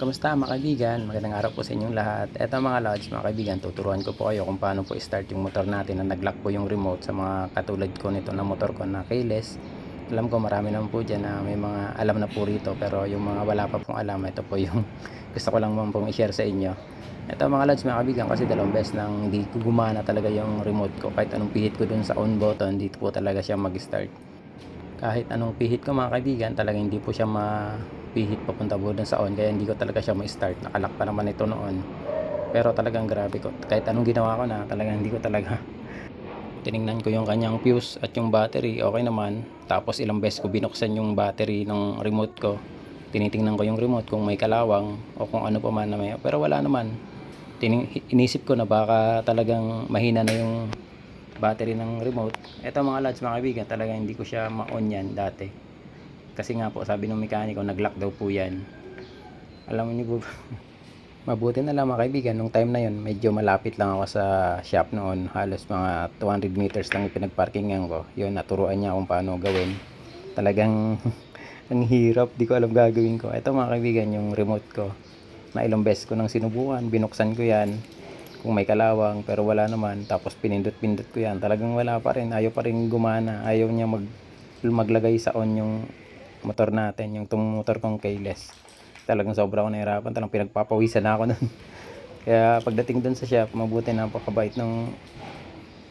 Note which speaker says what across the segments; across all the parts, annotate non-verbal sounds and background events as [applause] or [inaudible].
Speaker 1: Kamusta mga kaibigan? Magandang araw po sa inyong lahat. Eto mga lods, mga kaibigan, tuturuan ko po kayo kung paano po start yung motor natin na nag-lock po yung remote sa mga katulad ko nito na motor ko na keyless. Alam ko marami naman po dyan na may mga alam na po rito pero yung mga wala pa pong alam, ito po yung [laughs] gusto ko lang pong i-share sa inyo. Ito mga lods, mga kaibigan, kasi dalawang beses nang hindi gumana talaga yung remote ko. Kahit anong pihit ko dun sa on button, dito po talaga siya mag-start kahit anong pihit ko mga kaibigan talaga hindi po siya mapihit papunta po dun sa on. Kaya hindi ko talaga siya ma-start. Nakalak pa naman ito noon. Pero talagang grabe ko. Kahit anong ginawa ko na talagang hindi ko talaga [laughs] tiningnan ko yung kanyang fuse at yung battery. Okay naman. Tapos ilang beses ko binuksan yung battery ng remote ko. Tinitingnan ko yung remote kung may kalawang o kung ano pa man na may pero wala naman. Tining, inisip ko na baka talagang mahina na yung battery ng remote. Ito mga lads, mga kaibigan, talaga hindi ko siya ma-on yan dati. Kasi nga po, sabi ng mekaniko, nag-lock daw po yan. Alam niyo po, [laughs] mabuti na lang mga kaibigan, nung time na yon medyo malapit lang ako sa shop noon. Halos mga 200 meters lang yung pinagparkingan ko. Yun, naturuan niya kung paano gawin. Talagang, [laughs] ang hirap, di ko alam gagawin ko. Ito mga kaibigan, yung remote ko. Na ilang beses ko nang sinubukan, binuksan ko yan kung may kalawang pero wala naman tapos pinindot-pindot ko yan. Talagang wala pa rin ayaw pa rin gumana ayaw niya mag maglagay sa on yung motor natin yung tung motor kong keyless. Talagang sobra ako nahirapan talagang pinagpapawisan na ako [laughs] nun. Kaya pagdating dun sa shop mabuti na napakabait ng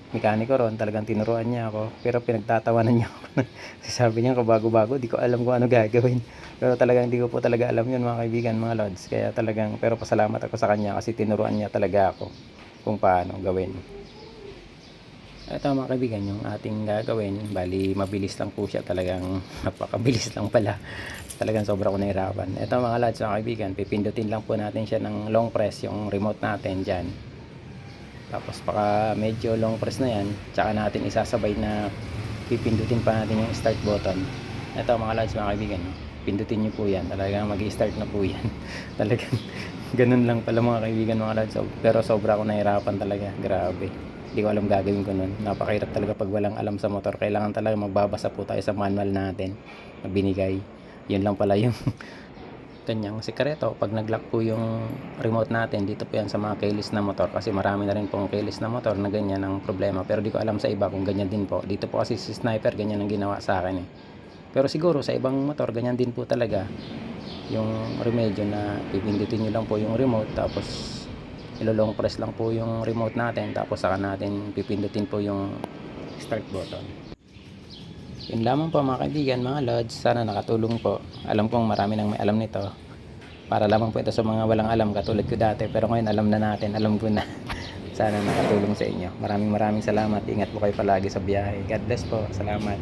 Speaker 1: mekaniko ron talagang tinuruan niya ako pero pinagtatawanan niya ako. [laughs] Sabi niya kabago-bago di ko alam kung ano gagawin. Pero talagang hindi ko po talaga alam yun mga kaibigan mga lods. Kaya talagang pero pasalamat ako sa kanya kasi tinuruan niya talaga ako kung paano gawin. Ito mga kaibigan yung ating gagawin bali mabilis lang po siya talagang [laughs] napakabilis lang pala. Talagang sobra ko nahirapan. Ito mga lads mga kaibigan pipindutin lang po natin siya ng long press yung remote natin dyan tapos paka medyo long press na yan tsaka natin isasabay na pipindutin pa natin yung start button. Ito mga lads mga kaibigan pindutin nyo po yan. Talagang mag start na po yan. [laughs] Talagang ganun lang pala mga kaibigan mga lads pero sobra ako nahirapan talaga. Grabe. Hindi ko alam gagawin ko nun. Napakahirap talaga pag walang alam sa motor. Kailangan talaga magbabasa po tayo sa manual natin na binigay. Yun lang pala yung kanyang sikreto. Pag nag-lock po yung remote natin dito po yan sa mga keyless na motor. Kasi marami na rin pong keyless na motor na ganyan ang problema. Pero di ko alam sa iba kung ganyan din po. Dito po kasi si sniper ganyan ang ginawa sa akin eh. Pero siguro sa ibang motor ganyan din po talaga yung remedyo na pipindutin nyo lang po yung remote. Tapos ilolong press lang po yung remote natin. Tapos saka natin pipindutin po yung start button yun lamang po mga kaibigan mga lods. Sana nakatulong po. Alam kong marami nang may alam nito. Para lamang po ito sa mga walang alam katulad ko dati. Pero ngayon alam na natin. Alam ko na. [laughs] Sana nakatulong sa inyo. Maraming maraming salamat. Ingat po kayo palagi sa biyahe. God bless po. Salamat